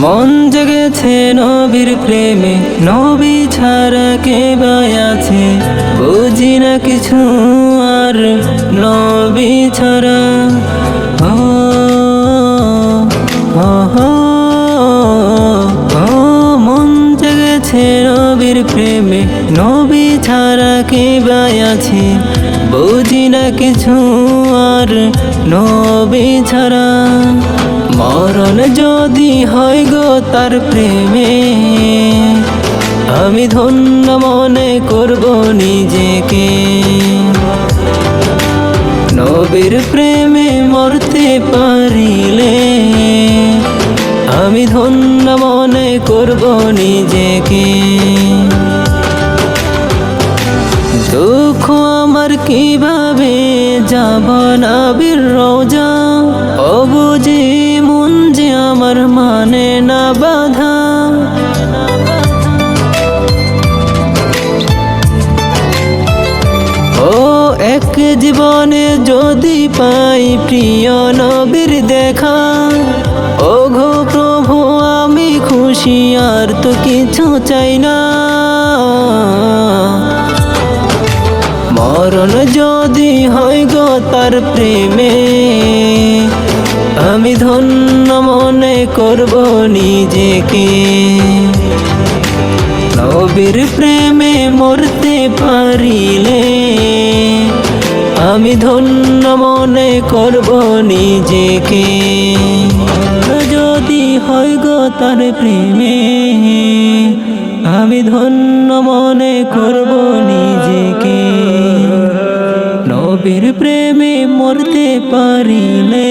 মন জেগেছে নবীর প্রেমে নবী ছাড়া কে বাই আছে? বুঝি না কিছু আর নবী ছাড়া। ও, মন জেগেছে নবীর প্রেমে নবী ছাড়া কে বাই আছে? বুঝি না কিছু আর নবী ছাড়া। মরণ যদি হয় গো তার প্রেমে, আমি ধন্য মনে করব নিজেকে। নবীর প্রেমে মরতে পারিলে, আমি ধন্য মনে করব নিজেকে। দুঃখ আমার কীভাবে যাব না, বীর রোজা এক জীবনে যদি পাই প্রিয় নবীর দেখা। ও ঘো প্রভু, আমি খুশি, আর তো কিছু চাই না। মরণ যদি হয় গো তার প্রেমে, আমি ধন্য মনে করব নিজেকে। নবীর প্রেমে মরতে পারিলে আমি ধন্য মনে করব নিজেকে। যদি হয় গো তার প্রেমে, আমি ধন্য মনে করব নিজেকে। নবীর প্রেমে মরতে পারিলে